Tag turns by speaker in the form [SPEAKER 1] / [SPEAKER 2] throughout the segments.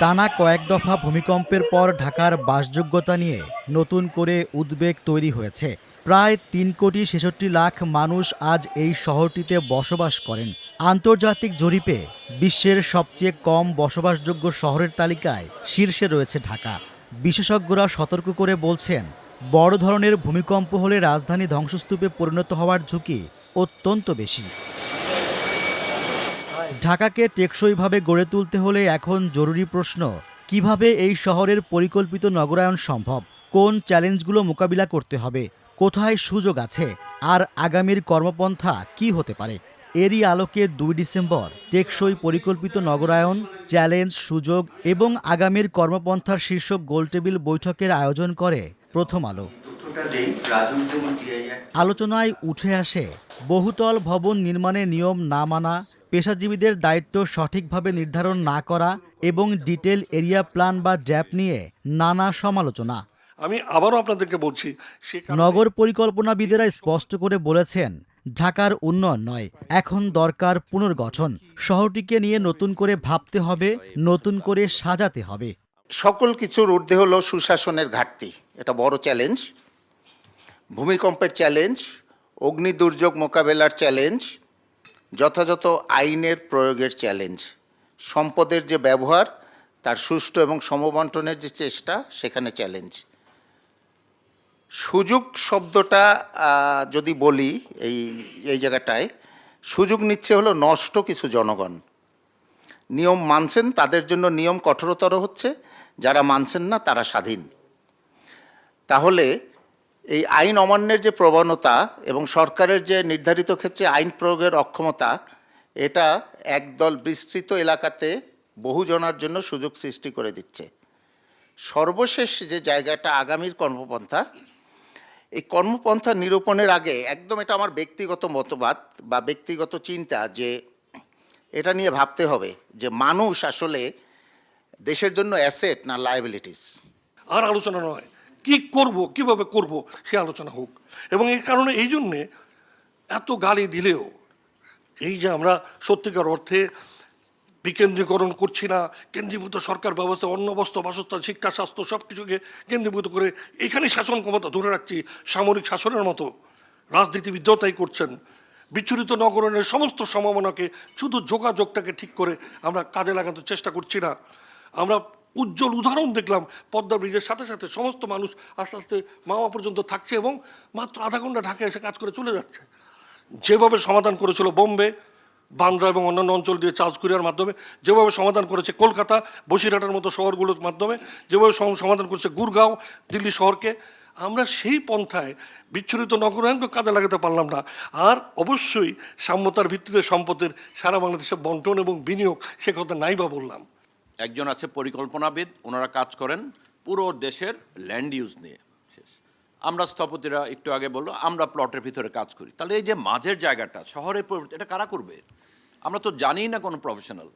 [SPEAKER 1] টানা কয়েক দফা ভূমিকম্পের পর ঢাকার বাসযোগ্যতা নিয়ে নতুন করে উদ্বেগ তৈরি হয়েছে। প্রায় তিন কোটি ছেষট্টি লাখ মানুষ আজ এই শহরটিতে বসবাস করেন। আন্তর্জাতিক জরিপে বিশ্বের সবচেয়ে কম বসবাসযোগ্য শহরের তালিকায় শীর্ষে রয়েছে ঢাকা। বিশেষজ্ঞরা সতর্ক করে বলছেন, বড় ধরনের ভূমিকম্প হলে রাজধানী ধ্বংসস্তূপে পরিণত হওয়ার ঝুঁকি অত্যন্ত বেশি। ঢাকাকে টেকসইভাবে গড়ে তুলতে হলে এখন জরুরি প্রশ্ন, কীভাবে এই শহরের পরিকল্পিত নগরায়ন সম্ভব? কোন চ্যালেঞ্জগুলো মোকাবিলা করতে হবে? কোথায় সুযোগ আছে? আর আগামীর কর্মপন্থা কি হতে পারে? এরই আলোকে দুই ডিসেম্বর টেকসই পরিকল্পিত নগরায়ন, চ্যালেঞ্জ, সুযোগ এবং আগামীর কর্মপন্থার শীর্ষক গোলটেবিল বৈঠকের আয়োজন করে প্রথম আলো। আলোচনায় উঠে আসে বহুতল ভবন নির্মাণে নিয়ম না মানা পেশাজীবীদের দায়িত্ব সঠিকভাবে নির্ধারণ না করা এবং ডিটেল এরিয়া প্ল্যান বা জ্যাপ নিয়ে নানা সমালোচনা।
[SPEAKER 2] আমি আবারও আপনাদেরকে বলছি
[SPEAKER 1] নগর পরিকল্পনাবিদেরা স্পষ্ট করে বলেছেন ঢাকার উন্নয়ন নয় এখন দরকার পুনর্গঠন। শহরটিকে নিয়ে নতুন করে ভাবতে হবে নতুন করে সাজাতে হবে।
[SPEAKER 3] সকল কিছুর ঊর্ধ্বে হলো সুশাসনের ঘাটতি। এটা বড় চ্যালেঞ্জ ভূমিকম্পের চ্যালেঞ্জ অগ্নি দুর্যোগ মোকাবেলার চ্যালেঞ্জ যথাযথ আইনের প্রয়োগের চ্যালেঞ্জ সম্পদের যে ব্যবহার, তার সুষ্ঠু এবং সমবন্টনের যে চেষ্টা, সেখানে চ্যালেঞ্জ সুযোগ শব্দটা যদি বলি এই এই জায়গাটায়, সুযোগ নিচ্ছে হলো নষ্ট কিছু জনগণ। নিয়ম মানছেন, তাদের জন্য নিয়ম কঠোরতর হচ্ছে, যারা মানছেন না, তারা স্বাধীন। তাহলে এই আইন অমান্যের যে প্রবণতা এবং সরকারের যে নির্ধারিত ক্ষেত্রে আইন প্রয়োগের অক্ষমতা, এটা একদল বিস্তৃত এলাকাতে বহুজনার জন্য সুযোগ সৃষ্টি করে দিচ্ছে। সর্বশেষ যে জায়গাটা আগামীর কর্মপন্থা, এই কর্মপন্থা নিরূপণের আগে একদম এটা আমার ব্যক্তিগত মতবাদ বা ব্যক্তিগত চিন্তা যে এটা নিয়ে ভাবতে হবে যে মানুষ আসলে দেশের জন্য অ্যাসেট না লায়াবিলিটিস
[SPEAKER 2] আর আলোচনা নয়। কি করব, কীভাবে করব, সে আলোচনা হোক। এবং এই কারণে, এই জন্যে এত গালি দিলেও, এই যে আমরা সত্যিকার অর্থে বিকেন্দ্রীকরণ করছি না, কেন্দ্রীভূত সরকার ব্যবস্থা অন্ন বস্ত্র, বাসস্থান, শিক্ষা, স্বাস্থ্য সব কিছুকে কেন্দ্রীভূত করে এখানেই শাসন ক্ষমতা ধরে রাখছি, সামরিক শাসনের মতো। রাজনীতিবিদরাও তাই করছেন। বিচ্ছুরিত নগরণের সমস্ত সম্ভাবনাকে, শুধু যোগাযোগটাকে ঠিক করে আমরা কাজে লাগানোর চেষ্টা করছি না। আমরা উজ্জ্বল উদাহরণ দেখলাম। পদ্মা ব্রিজের সাথে সাথে সমস্ত মানুষ আস্তে আস্তে মাওয়া পর্যন্ত থাকছে এবং মাত্র আধা ঘণ্টা ঢাকায় এসে কাজ করে চলে যাচ্ছে। যেভাবে সমাধান করেছিল বোম্বে, বান্দ্রা এবং অন্যান্য অঞ্চল দিয়ে চার্জ কুরিয়ার মাধ্যমে, যেভাবে সমাধান করেছে কলকাতা, বসিরহাটের মতো শহরগুলোর মাধ্যমে, যেভাবে সমাধান করেছে গুরগাঁও, দিল্লি শহরকে, আমরা সেই পন্থায় বিচ্ছুরিত নগরায়নকে কাজে লাগাতে পারলাম না। আর অবশ্যই সাম্যতার ভিত্তিতে সম্পদের সারা বাংলাদেশে বন্টন এবং বিনিয়োগ, সে কথা নাই বা বললাম।
[SPEAKER 4] একজন আছে পরিকল্পনাবিদ, ওনারা কাজ করেন পুরো দেশের ল্যান্ড ইউজ নিয়ে। শেষ। আমরা স্থপতিরা একটু আগে বলল, আমরা প্লটের ভিতরে কাজ করি। তাহলে এই যে মাঝের জায়গাটা, শহরে এটা কারা করবে? আমরা তো জানি না কোনো প্রফেশনাল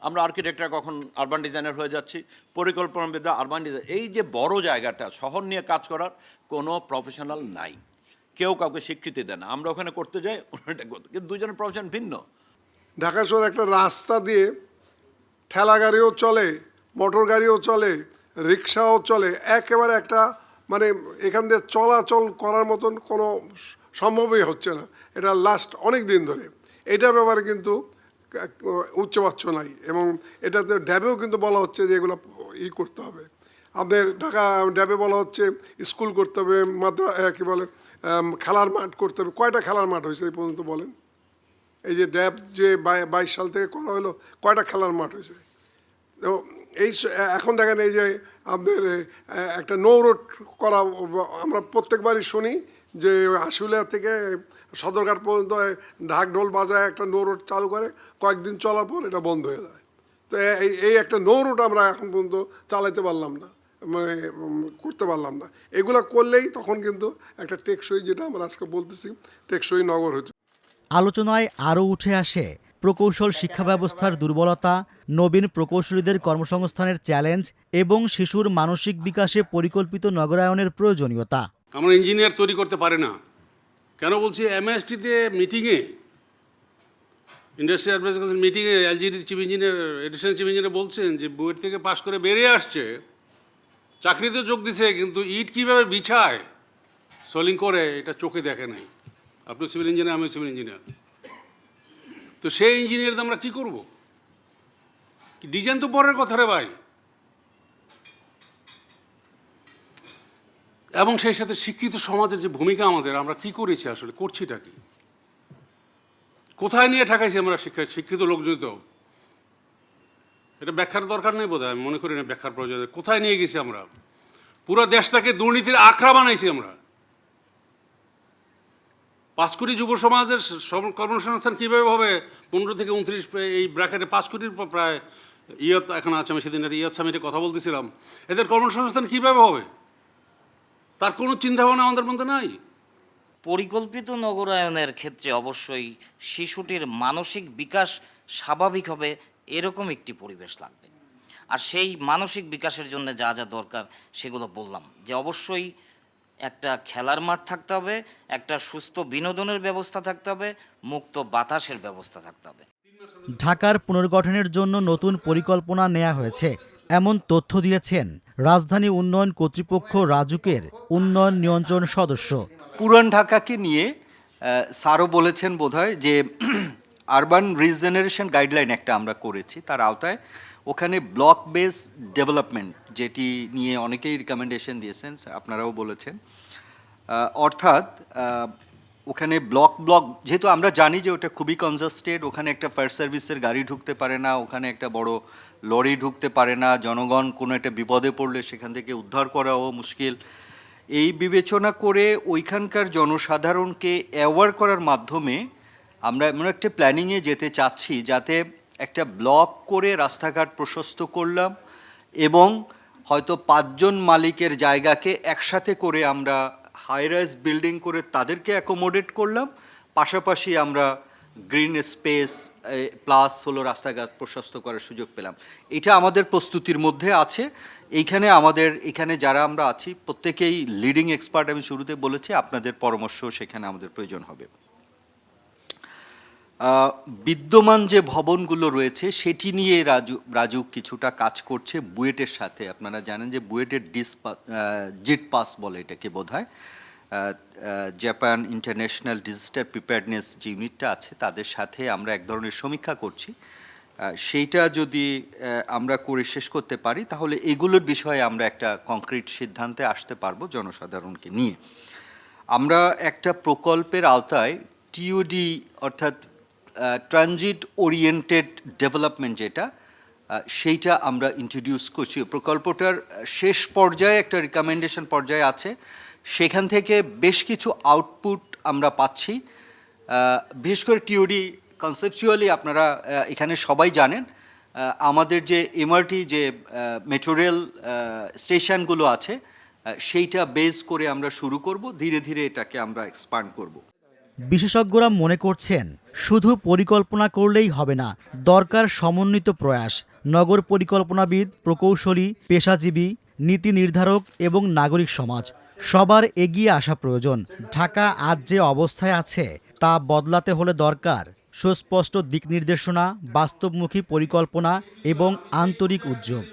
[SPEAKER 4] আমরা আর্কিটেক্টরা কখন আরবান ডিজাইনার হয়ে যাচ্ছি, পরিকল্পনাবিদরা আরবান ডিজাইন এই যে বড় জায়গাটা, শহর নিয়ে কাজ করার কোনো প্রফেশনাল নাই। কেউ কাউকে স্বীকৃতি দেয় না। আমরা ওখানে করতে যাই করতে- কিন্তু দুজনের প্রফেশন ভিন্ন।
[SPEAKER 5] ঢাকা শহর একটা রাস্তা দিয়ে ঠেলা গাড়িও চলে মোটর গাড়িও চলে রিক্সাও চলে, একেবারে একটা মানে এখান দিয়ে চলাচল করার মতন কোনো সম্ভবই হচ্ছে না। এটা লাস্ট অনেক দিন ধরে। এটা ব্যাপারে কিন্তু উচ্চবাচ্য নাই এবং এটাতে ড্যাবেও কিন্তু বলা হচ্ছে যে এগুলো ই করতে হবে। আমাদের ঢাকা ড্যাবে বলা হচ্ছে স্কুল করতে হবে, মাদ্রা কী বলে খেলার মাঠ করতে হবে। কয়টা খেলার মাঠ হয়েছে এই পর্যন্ত বলেন? এই যে ড্যাব যে বাইশ সাল থেকে করা হলো, কয়টা খেলার মাঠ হয়েছে? তো এই এখন দেখেন এই যে আমাদের একটা নো রোড করা, আমরা প্রত্যেকবারই শুনি যে আশুলিয়া থেকে সদরঘাট পর্যন্ত ঢাক ঢোল বাজায় একটা নো রোড চালু করে, কয়েকদিন চলার পর এটা বন্ধ হয়ে যায়। তো এই এই একটা নো রোড আমরা এখন পর্যন্ত চালাতে পারলাম না মানে করতে পারলাম না। এগুলো করলেই তখন কিন্তু একটা টেকসই, যেটা আমরা আজকে বলতেছি, টেকসই নগর হতো
[SPEAKER 1] আলোচনায় আরও উঠে আসে প্রকৌশল শিক্ষা ব্যবস্থার দুর্বলতা, নবীন প্রকৌশলীদের কর্মসংস্থানের চ্যালেঞ্জ এবং শিশুর মানসিক বিকাশে পরিকল্পিত নগরায়নের প্রয়োজনীয়তা।
[SPEAKER 6] আমরা ইঞ্জিনিয়ার তৈরি করতে পারে না। কেন বলছি? এমএসটিতে মিটিংয়ে ইন্ডাস্ট্রি অ্যাডভাইস কাউন্সিল মিটিংয়ে এলজিডির chief engineer additional chief engineer বলছেন যে, বুয়েট থেকে পাশ করে বেরিয়ে আসছে। চাকরিতে যোগ দিছে, কিন্তু ইট কীভাবে বিছায়? সোলিং করে, এটা চোখে দেখে নাই। আপনি সিভিল ইঞ্জিনিয়ার আমি সিভিল ইঞ্জিনিয়ার তো সেই ইঞ্জিনিয়ার আমরা কি করব? ডিজাইন তো পরের কথা রে ভাই। এবং সেই সাথে শিক্ষিত সমাজের যে ভূমিকা আমাদের, আমরা কি করেছি আসলে? করছিটা কি? কোথায় নিয়ে ঠেকাইছি আমরা শিক্ষা শিক্ষিত লোকজন তো? এটা ব্যাখ্যার দরকার নেই বোধ আমি মনে করি না ব্যাখ্যার প্রয়োজন কোথায় নিয়ে গেছি আমরা? পুরো দেশটাকে দুর্নীতির আখড়া বানাইছি আমরা। পাঁচ কোটি যুব সমাজের কর্মসংস্থান কীভাবে হবে? পনেরো থেকে উনত্রিশ এই ব্র্যাকেটে পাঁচ কোটির প্রায় ইয়ত এখন আছে, আমি সেদিন ইয়ত সামিটে কথা বলতেছিলাম। এদের কর্মসংস্থান কীভাবে হবে? তার কোনো চিন্তাভাবনা আমাদের মধ্যে নাই।
[SPEAKER 7] পরিকল্পিত নগরায়নের ক্ষেত্রে অবশ্যই শিশুটির মানসিক বিকাশ স্বাভাবিক হবে, এরকম একটি পরিবেশ লাগবে। আর সেই মানসিক বিকাশের জন্য যা যা দরকার সেগুলো বললাম, যে অবশ্যই একটা খেলার মাঠ থাকতে হবে একটা সুস্থ বিনোদনের ব্যবস্থা থাকতে হবে মুক্ত বাতাসের ব্যবস্থা থাকতে হবে।
[SPEAKER 1] ঢাকার পুনর্গঠনের জন্য নতুন পরিকল্পনা নেওয়া হয়েছে। এমন তথ্য দিয়েছেন রাজধানী উন্নয়ন কর্তৃপক্ষ রাজুকের উন্নয়ন নিয়ন্ত্রণ সদস্য।
[SPEAKER 8] পুরান ঢাকাকে নিয়ে স্যারও বলেছেন বোধহয় যে আরবান রিজেনারেশন গাইডলাইন একটা আমরা করেছি তার আওতায় ওখানে ব্লক বেস ডেভেলপমেন্ট যেটি নিয়ে অনেকেই রিকমেন্ডেশন দিয়েছেন আপনারাও বলেছেন। অর্থাৎ ওখানে ব্লক ব্লক যেহেতু আমরা জানি যে ওটা খুবই কনজাস্টেড ওখানে একটা ফায়ার সার্ভিসের গাড়ি ঢুকতে পারে না, ওখানে একটা বড় লরি ঢুকতে পারে না, জনগণ কোনো একটা বিপদে পড়লে সেখান থেকে উদ্ধার করাও মুশকিল। এই বিবেচনা করে ওইখানকার জনসাধারণকে অ্যাওয়ার করার মাধ্যমে আমরা এমন একটা প্ল্যানিংয়ে যেতে চাচ্ছি যাতে একটা ব্লক করে রাস্তাঘাট প্রশস্ত করলাম এবং হয়তো পাঁচজন মালিকের জায়গাকে একসাথে করে আমরা হাইরাইজ বিল্ডিং করে তাদেরকে অ্যাকোমোডেট করলাম। পাশাপাশি আমরা গ্রিন স্পেস প্লাস হলো রাস্তাঘাট প্রশস্ত করার সুযোগ পেলাম। এটা আমাদের প্রস্তুতির মধ্যে আছে। এইখানে আমাদের, এখানে যারা আমরা আছি, প্রত্যেকেই লিডিং এক্সপার্ট আমি শুরুতে বলেছি, আপনাদের পরামর্শ সেখানে আমাদের প্রয়োজন হবে। বিদ্যমান যে ভবনগুলো রয়েছে, সেটি নিয়ে রাজু রাজু কিছুটা কাজ করছে বুয়েটের সাথে। আপনারা জানেন যে বুয়েটের ডিস জিট পাস বলে এটাকে বোধ হয় জাপান ইন্টারন্যাশনাল ডিজিটাল প্রিপেয়ারনেস যে ইউনিটটা আছে, তাদের সাথে আমরা এক ধরনের সমীক্ষা করছি। সেইটা যদি আমরা করে শেষ করতে পারি, তাহলে এগুলোর বিষয়ে আমরা একটা কংক্রিট সিদ্ধান্তে আসতে পারব জনসাধারণকে নিয়ে। আমরা একটা প্রকল্পের আওতায় টিওডি অর্থাৎ ট্রানজিট ওরিয়েন্টেড ডেভেলপমেন্ট যেটা সেইটা আমরা ইন্ট্রোডিউস করছি। প্রকল্পটার শেষ পর্যায়ে একটা রিকমেন্ডেশন পর্যায়ে আছে। সেখান থেকে বেশ কিছু আউটপুট আমরা পাচ্ছি। বিশেষ করে টিওডি কনসেপচুয়ালি আপনারা এখানে সবাই জানেন আমাদের যে এমআরটি যে মেট্রো রেল স্টেশনগুলো আছে সেইটা বেস করে আমরা শুরু করব। ধীরে ধীরে এটাকে আমরা এক্সপান্ড করব।
[SPEAKER 1] বিশেষজ্ঞরা মনে করছেন, শুধু পরিকল্পনা করলেই হবে না, দরকার সমন্বিত প্রয়াস। নগর পরিকল্পনাবিদ, প্রকৌশলী, পেশাজীবী, নীতি নির্ধারক এবং নাগরিক সমাজ, সবার এগিয়ে আসা প্রয়োজন। ঢাকা আজ যে অবস্থায় আছে, তা বদলাতে হলে দরকার সুস্পষ্ট দিক নির্দেশনা, বাস্তবমুখী পরিকল্পনা এবং আন্তরিক উদ্যোগ।